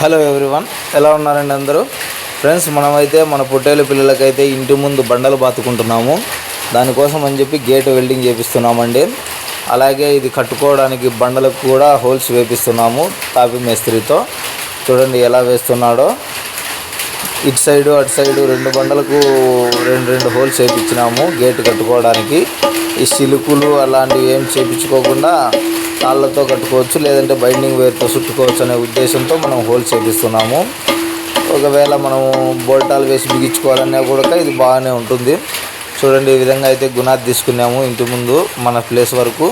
Hello everyone ఎలా ఉన్నారండి అందరూ? ఫ్రెండ్స్ మనమైతే మన పొట్టేలు పిల్లలకైతే ఇంటి ముందు బండలు బాతుకుంటున్నాము. దానికోసం అని చెప్పి గేట్ వెల్డింగ్ చేపిస్తున్నామండి. అలాగే ఇది కట్టుకోవడానికి బండలకు కూడా హోల్స్ వేపిస్తున్నాము తాపి మేస్త్రితో. చూడండి ఎలా వేస్తున్నాడో. ఇటు సైడు అటు సైడు రెండు బండలకు రెండు రెండు హోల్స్ వేపించినాము గేట్ కట్టుకోవడానికి. ఈ సిలుకులు అలాంటివి ఏం చేపించుకోకుండా తాళ్ళతో కట్టుకోవచ్చు లేదంటే బైండింగ్ వేర్తో చుట్టుకోవచ్చు అనే ఉద్దేశంతో మనం హోల్సేల్ ఇస్తున్నాము ఒకవేళ మనం బోల్టాలు వేసి బిగించుకోవాలన్నా కూడా ఇది బాగానే ఉంటుంది. చూడండి ఈ విధంగా అయితే గుణాది తీసుకున్నాము ఇంటి ముందు మన ప్లేస్ వరకు.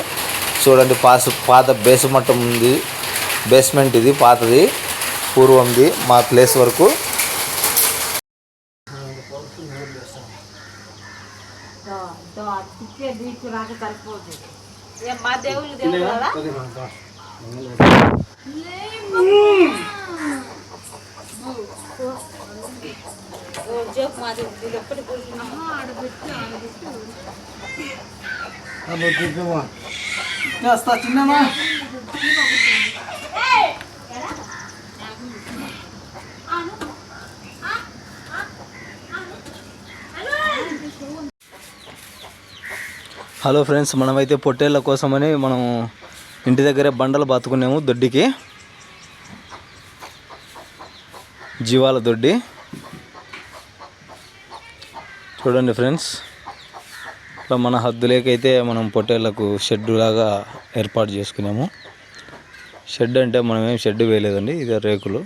చూడండి పాస్ పాత బేస్మట్టం ఉంది. బేస్మెంట్ ఇది పాతది పూర్వంది మా ప్లేస్ వరకు. రాక సరిపోతుంది మా దేవుళ్ళు దేవుడు కదా? జోక్ మా దేవుడు ఎప్పటి వస్తా చిన్నమా హలో ఫ్రెండ్స్ మనమైతే పొట్టేళ్ళ కోసమని మనం ఇంటి దగ్గరే బండలు బాతుకున్నాము దొడ్డికి. జీవాల దొడ్డి. చూడండి ఫ్రెండ్స్ ఇట్లా మన హద్దులేకైతే మనం పొట్టేళ్ళకు షెడ్ లాగా ఏర్పాటు చేసుకున్నాము. షెడ్ అంటే మనం ఏం షెడ్ వేయలేదండి ఇది రేకులు.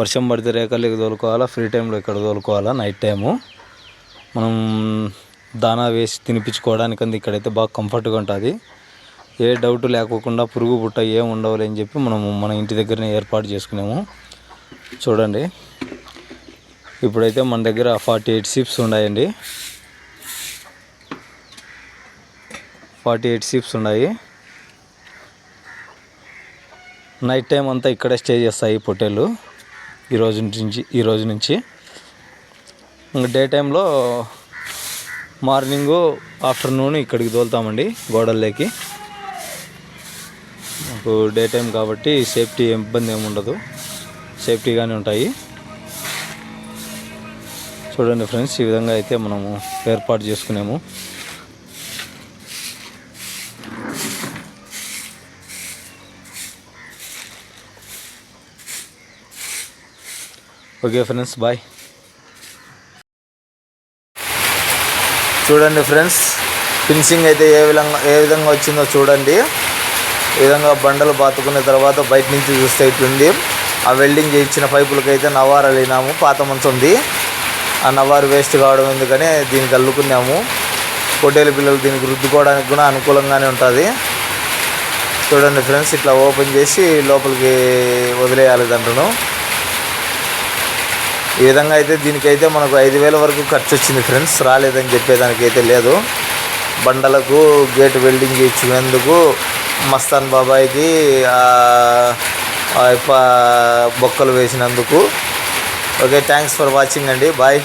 వర్షం పడితే రేకలకి తోలుకోవాలా ఫ్రీ టైంలో ఇక్కడ తోలుకోవాలా నైట్ టైము. మనం దానా వేసి తినిపించుకోవడానికి అంది. ఇక్కడైతే బాగా కంఫర్ట్గా ఉంటుంది. ఏ డౌట్ లేకోకుండా పురుగు పుట్ట ఏం ఉండవులే అని చెప్పి మనము మన ఇంటి దగ్గరనే ఏర్పాటు చేసుకున్నాము. చూడండి. ఇప్పుడైతే మన దగ్గర ఫార్టీ ఎయిట్ సిప్స్ ఉన్నాయండి. ఫార్టీ ఎయిట్ సిప్స్ ఉన్నాయి. నైట్ టైం అంతా ఇక్కడే స్టే చేస్తాయి పొట్టేళ్ళు. ఈరోజు నుంచి ఈరోజు నుంచి. ఇంకా డే టైంలో మార్నింగు ఆఫ్టర్నూన్ ఇక్కడికి తోలుతామండి గోడల్లోకి. మాకు డే టైం కాబట్టి సేఫ్టీ ఇబ్బంది ఏమి ఉండదు. సేఫ్టీగానే ఉంటాయి. చూడండి ఫ్రెండ్స్ ఈ విధంగా అయితే మనము ఏర్పాటు చేసుకున్నాము ఓకే ఫ్రెండ్స్ బాయ్. చూడండి ఫ్రెండ్స్ ఫినిషింగ్ అయితే ఏ విధంగా ఏ విధంగా వచ్చిందో చూడండి. ఈ విధంగా బండలు బాతుకున్న తర్వాత బయట నుంచి చూస్తే ఇట్లుంది. ఆ వెల్డింగ్ చేయించిన పైపులకి అయితే నవారు అలినాము పాత ఉంది. ఆ నవారు వేస్ట్ కావడం ఎందుకని దీనికి అల్లుకున్నాము. పొట్టేలు పిల్లలు దీనికి రుద్దుకోవడానికి కూడా అనుకూలంగానే ఉంటుంది. చూడండి ఫ్రెండ్స్ ఇట్లా ఓపెన్ చేసి లోపలికి వదిలేయాలి దాంట్లోను ఈ విధంగా అయితే దీనికైతే మనకు ఐదు వేల వరకు ఖర్చు వచ్చింది ఫ్రెండ్స్. రాలేదని చెప్పేదానికైతే లేదు. బండలకు గేట్ వెల్డింగ్ ఇచ్చినందుకు మస్తాన్ బాబాయ్కి బొక్కలు వేసినందుకు. ఓకే థ్యాంక్స్ ఫర్ వాచింగ్ అండి. బాయ్.